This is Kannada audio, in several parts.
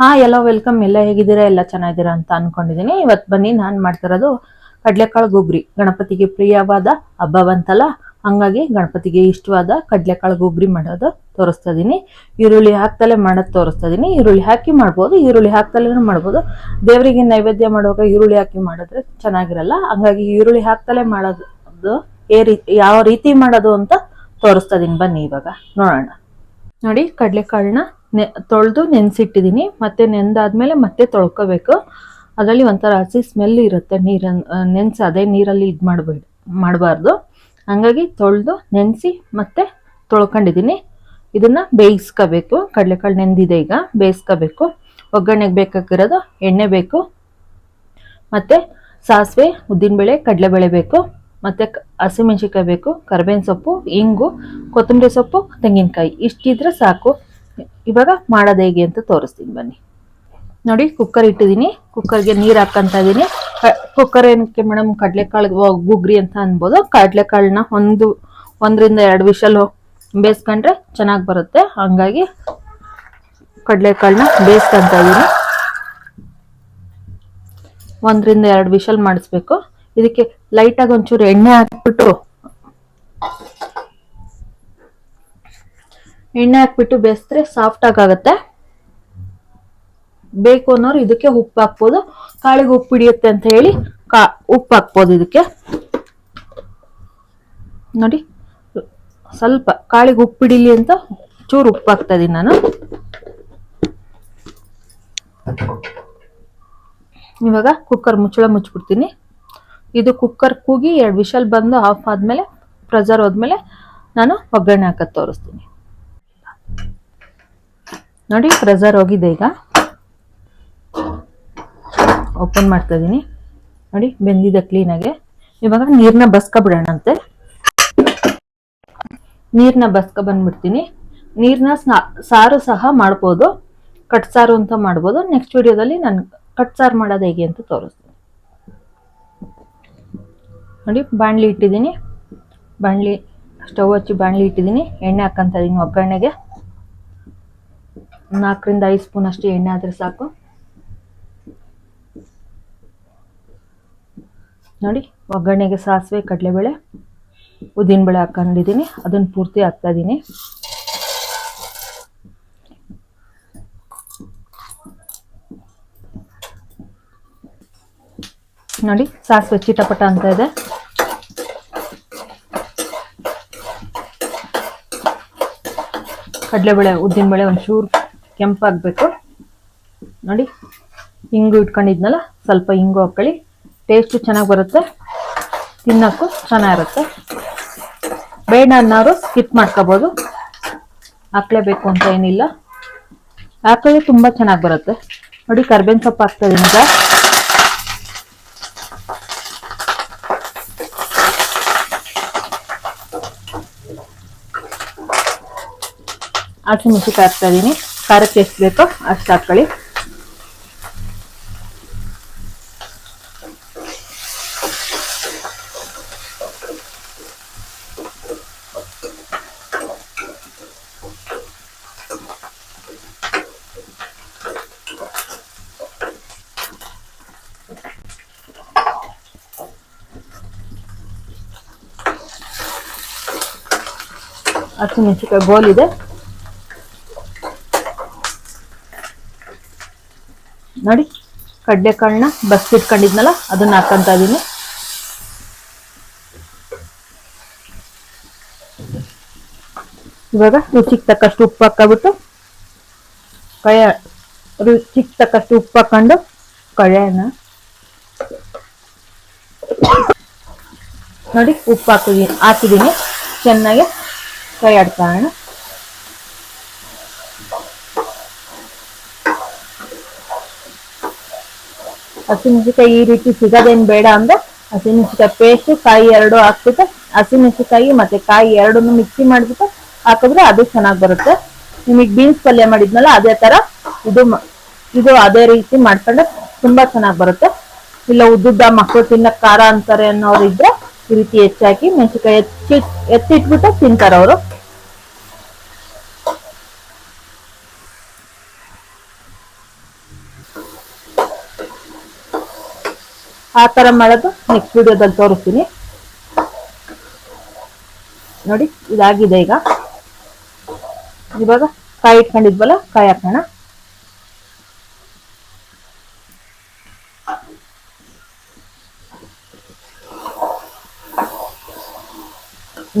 ಹಾ, ಎಲ್ಲೋ ವೆಲ್ಕಮ್ ಎಲ್ಲ ಹೇಗಿದ್ದೀರಾ? ಎಲ್ಲ ಚೆನ್ನಾಗಿದ್ದೀರಾ ಅಂತ ಅನ್ಕೊಂಡಿದ್ದೀನಿ. ಇವತ್ ಬನ್ನಿ, ನಾನ್ ಮಾಡ್ತಿರೋದು ಕಡ್ಲೆಕಾಳು ಗುಗ್ರಿ ಗಣಪತಿಗೆ ಪ್ರಿಯವಾದ ಹಬ್ಬ ಬಂತಲ್ಲ, ಹಂಗಾಗಿ ಗಣಪತಿಗೆ ಇಷ್ಟವಾದ ಕಡ್ಲೆಕಾಳು ಗುಗ್ರಿ ಮಾಡೋದು ತೋರಿಸ್ತಾ ಇದ್ದೀನಿ ಈರುಳ್ಳಿ ಹಾಕ್ತಲೇ ಮಾಡೋದು ತೋರಿಸ್ತಾ ಇದ್ದೀನಿ ಈರುಳ್ಳಿ ಹಾಕಿ ಮಾಡ್ಬೋದು. ಈರುಳ್ಳಿ ಹಾಕ್ತಲೇ ಮಾಡ್ಬೋದು. ದೇವರಿಗೆ ನೈವೇದ್ಯ ಮಾಡುವಾಗ ಈರುಳ್ಳಿ ಹಾಕಿ ಮಾಡಿದ್ರೆ ಚೆನ್ನಾಗಿರಲ್ಲ. ಹಂಗಾಗಿ ಈರುಳ್ಳಿ ಹಾಕ್ತಲೇ ಮಾಡೋದು ಏ ರೀತಿ ಯಾವ ರೀತಿ ಮಾಡೋದು ಅಂತ ತೋರಿಸ್ತಾ ಇದೀನಿ. ಬನ್ನಿ ಇವಾಗ, ನೋಡೋಣ. ನೋಡಿ, ಕಡಲೆಕಾಳನ್ನ ನೆ, ತೊಳೆದು ನೆನೆಸಿಟ್ಟಿದ್ದೀನಿ ಮತ್ತೆ ನೆನೆದಾದ್ಮೇಲೆ ಮತ್ತೆ ತೊಳ್ಕೋಬೇಕು. ಅದರಲ್ಲಿ ಒಂಥರ ಹಸಿ ಸ್ಮೆಲ್ ಇರುತ್ತೆ ನೀರನ್ನು ನೆನೆಸಿ ಅದೇ ನೀರಲ್ಲಿ ಇದು ಮಾಡಬೇಡಿ, ಮಾಡಬಾರ್ದು. ಹಂಗಾಗಿ ತೊಳೆದು ನೆನೆಸಿ ಮತ್ತೆ ತೊಳ್ಕೊಂಡಿದ್ದೀನಿ ಇದನ್ನ ಬೇಯಿಸ್ಕೋಬೇಕು. ಕಡಲೆಕಾಳು ನೆಂದಿದೆ ಈಗ, ಬೇಯಿಸ್ಕೋಬೇಕು. ಒಗ್ಗರಣೆಗೆ ಬೇಕಾಗಿರೋದು ಎಣ್ಣೆ ಬೇಕು. ಮತ್ತೆ ಸಾಸಿವೆ, ಉದ್ದಿನಬೇಳೆ, ಕಡಲೆಬೇಳೆ ಬೇಕು. ಮತ್ತೆ ಹಸಿಮೆಣಸಿನ್ಕಾಯಿ ಬೇಕು, ಕರಿಬೇವಿನ ಸೊಪ್ಪು, ಇಂಗು, ಕೊತ್ತಂಬರಿ ಸೊಪ್ಪು, ತೆಂಗಿನಕಾಯಿ. ಇಷ್ಟಿದ್ರೆ ಸಾಕು. ಇವಾಗ ಮಾಡೋದು ಹೇಗೆ ಅಂತ ತೋರಿಸ್ತೀನಿ ಬನ್ನಿ. ನೋಡಿ ಕುಕ್ಕರ್ ಇಟ್ಟಿದ್ದೀನಿ ಕುಕ್ಕರ್ಗೆ ನೀರು ಹಾಕ್ಕಂತ ಇದ್ದೀನಿ ಕುಕ್ಕರ್ ಏನಕ್ಕೆ ಮೇಡಮ್ ಕಡಲೆಕಾಳು ಗುಗ್ರಿ ಅಂತ ಅನ್ಬೋದು. ಕಡಲೆಕಾಳನ್ನ ಒಂದು, ಒಂದರಿಂದ ಎರಡು ವಿಷಲು ಬೇಯಿಸ್ಕೊಂಡ್ರೆ ಚೆನ್ನಾಗಿ ಬರುತ್ತೆ. ಹಂಗಾಗಿ ಕಡಲೆಕಾಳನ್ನ ಬೇಯಿಸ್ಕೊಂತ ಇದ್ದೀನಿ ಒಂದರಿಂದ ಎರಡು ವಿಷಲ್ ಮಾಡಿಸ್ಬೇಕು. ಇದಕ್ಕೆ ಲೈಟಾಗಿ ಒಂಚೂರು ಎಣ್ಣೆ ಹಾಕ್ಬಿಟ್ಟು ಎಣ್ಣೆ ಹಾಕ್ಬಿಟ್ಟು ಬೇಯಿಸಿದ್ರೆ ಸಾಫ್ಟ್ ಆಗುತ್ತೆ ಬೇಕು ಅನ್ನೋರು ಇದಕ್ಕೆ ಉಪ್ಪು ಹಾಕ್ಬೋದು. ಕಾಳಿಗೆ ಉಪ್ಪು ಹಿಡಿಯುತ್ತೆ ಅಂತ ಹೇಳಿ ಕಾ, ಉಪ್ಪು ಹಾಕ್ಬೋದು ಇದಕ್ಕೆ. ನೋಡಿ, ಸ್ವಲ್ಪ ಕಾಳಿಗೆ ಉಪ್ಪು ಹಿಡಿಲಿ ಅಂತ ಚೂರು ಉಪ್ಪು ಹಾಕ್ತಾ ಇದೀನಿ ನಾನು. ಇವಾಗ ಕುಕ್ಕರ್ ಮುಚ್ಚಳ ಮುಚ್ಚಿಬಿಡ್ತೀನಿ. ಇದು ಕುಕ್ಕರ್ ಕೂಗಿ ಎರಡು ವಿಷಲ್ ಬಂದು ಆಫ್ ಆದಮೇಲೆ ಪ್ರೆಸರ್ ಹೋದ್ಮೇಲೆ ನಾನು ಒಗ್ಗರಣೆ ಹಾಕೋದು ತೋರಿಸ್ತೀನಿ. ನೋಡಿ ಪ್ರೆಸರ್ ಹೋಗಿದೆ ಈಗ. ಓಪನ್ ಮಾಡ್ತಾ ಇದ್ದೀನಿ ನೋಡಿ, ಬೆಂದಿದೆ ಕ್ಲೀನಾಗೆ ಇವಾಗ ನೀರನ್ನ ಬಸ್ಕೊಬಿಡೋಣಂತೆ. ನೀರನ್ನ ಬಸ್ಕೊ ಬಂದ್ಬಿಡ್ತೀನಿ ನೀರನ್ನ ಸಾರು ಸಹ ಮಾಡ್ಬೋದು. ಕಟ್ ಸಾರು ಅಂತ ಮಾಡ್ಬೋದು. ನೆಕ್ಸ್ಟ್ ವಿಡಿಯೋದಲ್ಲಿ ನಾನು ಕಟ್ ಸಾರು ಮಾಡೋದು ಹೇಗೆ ಅಂತ ತೋರಿಸ್ತೀನಿ. ನೋಡಿ, ಬಾಣಲಿ ಇಟ್ಟಿದ್ದೀನಿ. ಬಾಣಲಿ, ಸ್ಟವ್ ಹಚ್ಚಿ ಬಾಣಲಿ ಇಟ್ಟಿದ್ದೀನಿ. ಎಣ್ಣೆ ಹಾಕ್ಕಂತ ಇದ್ದೀನಿ ಒಗ್ಗರಣೆಗೆ. ನಾಲ್ಕರಿಂದ ಐದು ಸ್ಪೂನ್ ಅಷ್ಟು ಎಣ್ಣೆ ಆದರೆ ಸಾಕು. ನೋಡಿ, ಒಗ್ಗರಣೆಗೆ ಸಾಸಿವೆ, ಕಡಲೆಬೇಳೆ, ಉದ್ದಿನಬೇಳೆ ಹಾಕೊಂಡಿದ್ದೀನಿ ಅದನ್ನ ಪೂರ್ತಿ ಹಾಕ್ತಾ ಇದ್ದೀನಿ ನೋಡಿ, ಸಾಸಿವೆ ಚಿಟಪಟ ಅಂತ ಇದೆ. ಕಡಲೆಬೇಳೆ, ಉದ್ದಿನಬೇಳೆ ಒಂಚೂರು ಕೆಂಪಾಗಬೇಕು. ನೋಡಿ, ಹಿಂಗು ಇಟ್ಕೊಂಡಿದ್ನಲ್ಲ, ಸ್ವಲ್ಪ ಹಿಂಗು ಹಾಕೊಳ್ಳಿ. ಟೇಸ್ಟು ಚೆನ್ನಾಗಿ ಬರುತ್ತೆ. ತಿನ್ನೋಕ್ಕೂ ಚೆನ್ನಾಗಿರುತ್ತೆ. ಬೇಡ ಅನ್ನೋರು ಸ್ಕಿಪ್ ಮಾಡ್ಕೋಬೋದು. ಹಾಕ್ಲೇಬೇಕು ಅಂತ ಏನಿಲ್ಲ. ಹಾಕಿದ್ರೆ ತುಂಬ ಚೆನ್ನಾಗಿ ಬರುತ್ತೆ. ನೋಡಿ, ಕರ್ಬೇವಿನ ಸೊಪ್ಪು ಹಾಕ್ತದಿಂದ ಹಸಿಮೆಣಸಿಕಾಯಿ ಹಾಕ್ತಾ ಇದೀನಿ. ಖಾರಕ್ಕೆ ಎಷ್ಟು ಬೇಕೋ ಅಷ್ಟು ಹಾಕೊಳ್ಳಿ ಹಸಿಮೆಣಸಿನ್ಕಾಯಿ ಬೋಲ್ ಇದೆ. ನೋಡಿ. ಕಡ್ಲೆಕಾಳನ್ನ ಬಸ್ಸಿಟ್ಕೊಂಡಿದ್ನಲ್ಲ ಅದನ್ನ ಹಾಕೊಂತ ಇದೀನಿ. ಇವಾಗ ರುಚಿಗೆ ತಕ್ಕಷ್ಟು ಉಪ್ಪು ಹಾಕಬಿಟ್ಟು ಕಯ ರುಚಿಗೆ ತಕ್ಕಷ್ಟು ಉಪ್ಪು ಹಾಕೊಂಡು ಕಳೆಯನ್ನ ನೋಡಿ, ಉಪ್ಪು ಹಾಕಿದೀನಿ ಹಾಕಿದೀನಿ. ಚೆನ್ನಾಗಿ ಕೈ ಆಡ್ಕೊಳ್ಳೋಣ ಹಸಿಮೆಣಸಿಕಾಯಿ ಈ ರೀತಿ ಸಿಗೋದೇನು ಬೇಡ ಅಂದ್ರೆ ಹಸಿಮೆಣಸಿಕಾಯಿ ಪೇಸ್ಟ್ ಕಾಯಿ ಎರಡು ಹಾಕ್ಬಿಟ್ಟು ಹಸಿಮೆಣಸಿಕಾಯಿ ಮತ್ತೆ ಕಾಯಿ ಎರಡನ್ನು ಮಿಕ್ಸಿ ಮಾಡ್ಬಿಟ್ಟು ಹಾಕಿದ್ರೆ ಅದು ಚೆನ್ನಾಗಿ ಬರುತ್ತೆ. ನಿಮಗೆ ಬೀನ್ಸ್ ಪಲ್ಯ ಮಾಡಿದ್ನಲ್ಲ ಅದೇ ತರ ಇದು ಇದು ಅದೇ ರೀತಿ ಮಾಡ್ಕೊಂಡ್ರೆ ತುಂಬಾ ಚೆನ್ನಾಗಿ ಬರುತ್ತೆ. ಇಲ್ಲ ಉದ್ದುದ್ದ ಮಕ್ಕಳು ತಿನ್ನಕ್ ಖಾರ ಅಂತಾರೆ ಅನ್ನೋರು ಇದ್ರೆ ಈ ರೀತಿ ಹೆಚ್ಚಾಕಿ ಮೆಣಸಿಕಾಯಿ ಹೆಚ್ಚಿ ಎತ್ತಿಟ್ಬಿಟ್ಟು ತಿಂತಾರೆ ಅವರು ಆ ಥರ ಮಾಡೋದು ನೆಕ್ಸ್ಟ್ ವಿಡಿಯೋದಲ್ಲಿ ತೋರಿಸ್ತೀನಿ. ನೋಡಿ, ಇದಾಗಿದೆ ಈಗ. ಇವಾಗ ಕಾಯಿ ಇಟ್ಕೊಂಡಿದ್ವಲ್ಲ, ಕಾಯಿ ಹಾಕೋಣ.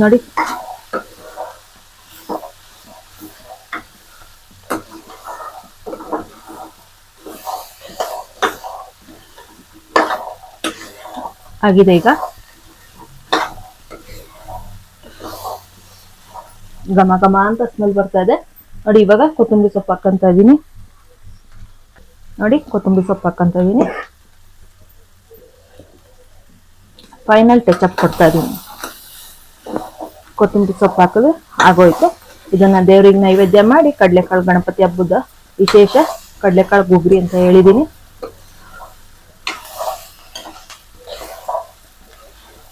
ನೋಡಿ ಆಗಿದೆ ಈಗ. ಘಮ ಘಮ ಅಂತ ಸ್ಮೆಲ್ ಬರ್ತಾ ಇದೆ. ನೋಡಿ, ಇವಾಗ ಕೊತ್ತಂಬರಿ ಸೊಪ್ಪು ಹಾಕಂತ ಇದೀನಿ ನೋಡಿ, ಕೊತ್ತಂಬರಿ ಸೊಪ್ಪು ಹಾಕಂತ ಇದೀನಿ ಫೈನಲ್ ಟಚ್ ಅಪ್ ಕೊಡ್ತಾ ಇದೀನಿ ಕೊತ್ತಂಬರಿ ಸೊಪ್ಪು ಹಾಕಿದ್ರೆ ಆಗೋಯ್ತು. ಇದನ್ನ ದೇವ್ರಿಗೆ ನೈವೇದ್ಯ ಮಾಡಿ ಕಡಲೆಕಾಳು ಗಣಪತಿ ಹಬ್ಬದ ವಿಶೇಷ ಕಡಲೆಕಾಳು ಗುಗ್ರಿ ಅಂತ ಹೇಳಿದೀನಿ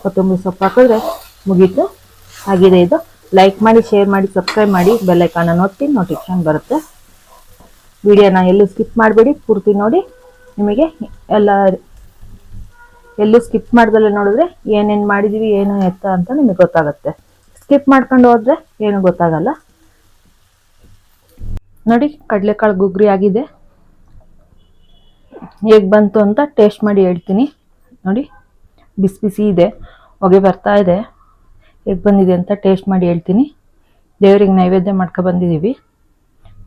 ಕೊತ್ತಂಬರಿ ಸೊಪ್ಪು ಹಾಕಿದ್ರೆ ಮುಗೀತು. ಆಗಿದೆ ಇದು. ಲೈಕ್ ಮಾಡಿ ಶೇರ್ ಮಾಡಿ ಸಬ್ಸ್ಕ್ರೈಬ್ ಮಾಡಿ ಬೆಲ್ಲೈಕಾನ ಒತ್ತಿ ನೋಟಿಫಿಕೇಶನ್ ಬರುತ್ತೆ. ವಿಡಿಯೋನ ಎಲ್ಲೂ ಸ್ಕಿಪ್ ಮಾಡಬೇಡಿ, ಪೂರ್ತಿ ನೋಡಿ. ನಿಮಗೆ ಎಲ್ಲ, ಎಲ್ಲೂ ಸ್ಕಿಪ್ ಮಾಡ್ದಲ್ಲೇ ನೋಡಿದ್ರೆ ಏನೇನು ಮಾಡಿದೀವಿ, ಏನು ಎತ್ತ ಅಂತ ನಿಮಗೆ ಗೊತ್ತಾಗುತ್ತೆ. ಸ್ಕಿಪ್ ಮಾಡ್ಕೊಂಡು ಹೋದ್ರೆ ಏನು ಗೊತ್ತಾಗಲ್ಲ. ನೋಡಿ, ಕಡಲೆಕಾಳು ಗುಗ್ರಿ ಆಗಿದೆ. ಹೇಗೆ ಬಂತು ಅಂತ ಟೇಸ್ಟ್ ಮಾಡಿ ಹೇಳ್ತೀನಿ. ನೋಡಿ. ಬಿಸಿ ಬಿಸಿ ಇದೆ, ಹೊಗೆ ಬರ್ತಾ ಇದೆ. ಹೇಗೆ ಬಂದಿದೆ ಅಂತ ಟೇಸ್ಟ್ ಮಾಡಿ ಹೇಳ್ತೀನಿ. ದೇವರಿಗೆ ನೈವೇದ್ಯ ಮಾಡ್ಕೊ ಬಂದಿದ್ದೀವಿ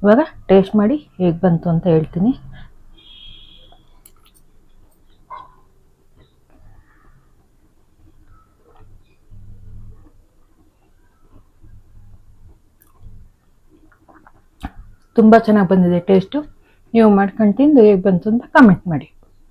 ಇವಾಗ ಟೇಸ್ಟ್ ಮಾಡಿ ಹೇಗೆ ಬಂತು ಅಂತ ಹೇಳ್ತೀನಿ. ತುಂಬ ಚೆನ್ನಾಗಿ ಬಂದಿದೆ ಟೇಸ್ಟು ನೀವು ಮಾಡ್ಕೊಂಡು ತಿಂದು ಹೇಗೆ ಬಂತು ಅಂತ ಕಮೆಂಟ್ ಮಾಡಿ.